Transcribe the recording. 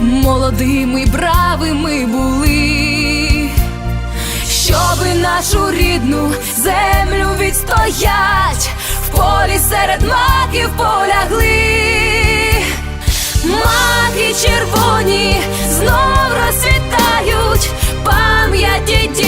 молодими бравими були, щоби нашу рідну землю відстоять, в полі серед маків полягли, маки червоні знов розсвітають пам'яті.